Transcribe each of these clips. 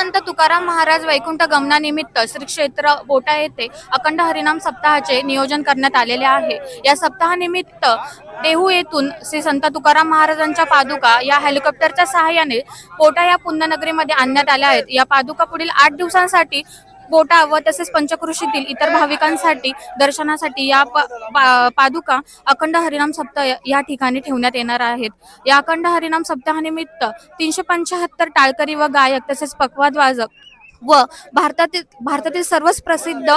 संत तुकाराम महाराज वैकुंठ गमनानिमित्त श्री क्षेत्र बोटा येथे अखंड हरिनाम सप्ताहाचे नियोजन करण्यात आलेले आहे. या सप्ताहानिमित्त देहू येथून श्री संत तुकाराम महाराजांच्या पादुका या हेलिकॉप्टरच्या सहाय्याने पोटा या पुण्यनगरीमध्ये आणण्यात आल्या आहेत. या पादुका पुढील आठ दिवसांसाठी बोटा व तसेच पंचकृषीतील इतर भाविकांसाठी दर्शनासाठी या पादुका अखंड हरिनाम सप्ताह या ठिकाणी ठेवण्यात येणार आहेत. या अखंड हरिनाम सप्ताहानिमित्त तीनशे पंच्याहत्तर टाळकरी व गायक तसेच पकवाद वाजक व भारतातील भारतातील सर्वच प्रसिद्ध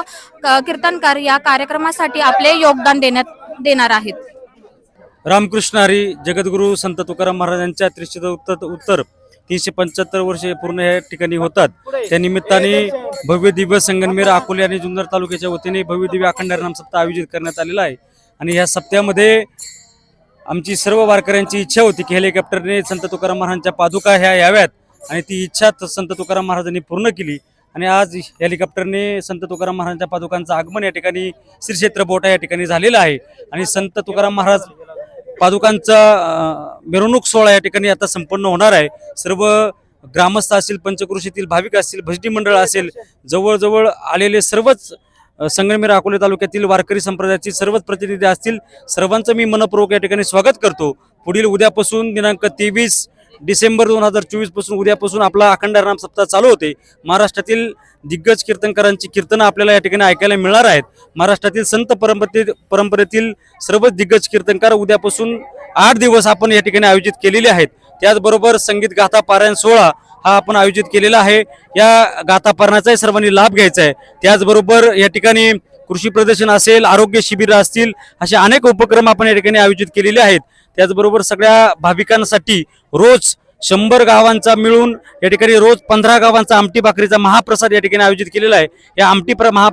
कीर्तनकार या कार्यक्रमासाठी आपले योगदान देण्यात देणार आहेत. रामकृष्ण हरी जगद्गुरू संत तुकाराम महाराजांच्या त्रिशत उत्तर उत्तर तीनशे पंच्याहत्तर वर्षे पूर्ण या ठिकाणी होतात. त्या निमित्ताने भव्य दिव्य संगनमेर अकोले आणि जुन्नर तालुक्याच्या वतीने भव्य दिव्य अखंड सप्ताह आयोजित करण्यात आलेला आहे. आणि ह्या सप्त्यामध्ये आमची सर्व वारकऱ्यांची इच्छा होती की हेलिकॉप्टरने संत तुकाराम महाराजांच्या पादुका ह्या याव्यात. आणि ती इच्छा संत तुकाराम महाराजांनी पूर्ण केली. आणि आज हेलिकॉप्टरने संत तुकाराम महाराजांच्या पादुकांचं आगमन या ठिकाणी श्री क्षेत्र बोटा या ठिकाणी झालेलं आहे. आणि संत तुकाराम महाराज पादुकांचा मिरवणूक सोहळा या ठिकाणी आता संपन्न होणार आहे. सर्व ग्रामस्थ असतील पंचकृषीतील भाविक असतील भजनी मंडळ असेल जवळजवळ आलेले सर्वच संगमेर अकोले तालुक्यातील वारकरी संप्रदायाची सर्वच प्रतिनिधी असतील. सर्वांचं मी मनपूर्वक या ठिकाणी स्वागत करतो. पुढील उद्यापासून दिनांक तेवीस डिसेंबर दोन हजार चोवीसपासून उद्यापासून आपला अखंड राम सप्ताह चालू होते. महाराष्ट्रातील दिग्गज कीर्तनकारांची कीर्तनं आपल्याला या ठिकाणी ऐकायला मिळणार आहेत. महाराष्ट्रातील संत परंपरे परंपरेतील सर्वच दिग्गज कीर्तनकार उद्यापासून आठ दिवस आपण या ठिकाणी आयोजित केलेले आहेत. त्याचबरोबर संगीत गाथा पारायण सोहळा हा आपण आयोजित केलेला आहे. या गाथापारणाचाही सर्वांनी लाभ घ्यायचा आहे. त्याचबरोबर या ठिकाणी कृषी प्रदर्शन असेल आरोग्य शिबिरं असतील असे अनेक उपक्रम आपण या ठिकाणी आयोजित केलेले आहेत. त्याचबरोबर सगळ्या भाविकांसाठी रोज शंभर गावांचा मिळून या ठिकाणी रोज पंधरा गावांचा आमटी भाकरीचा महाप्रसाद या ठिकाणी आयोजित केलेला आहे. या आमटी प्र महा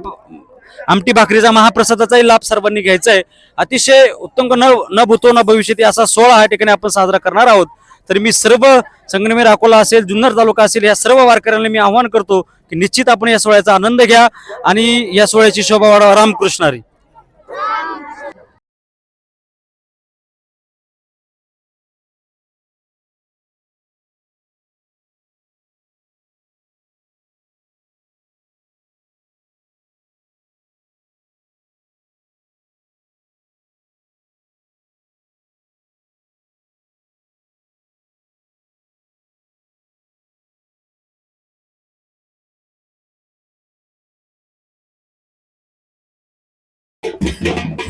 आमटी भाकरीचा महाप्रसादाचाही लाभ सर्वांनी घ्यायचा आहे. अतिशय उत्तम न न भूतो न भविष्यती असा सोहळा या ठिकाणी आपण साजरा करणार आहोत. तर मी सर्व संगमेर अकोला असेल जुन्नर तालुका असेल या सर्व वारकऱ्यांना मी आवाहन करतो की निश्चित आपण या सोहळ्याचा आनंद घ्या आणि या सोहळ्याची शोभा वाढवा. रामकृष्णारी Thank you.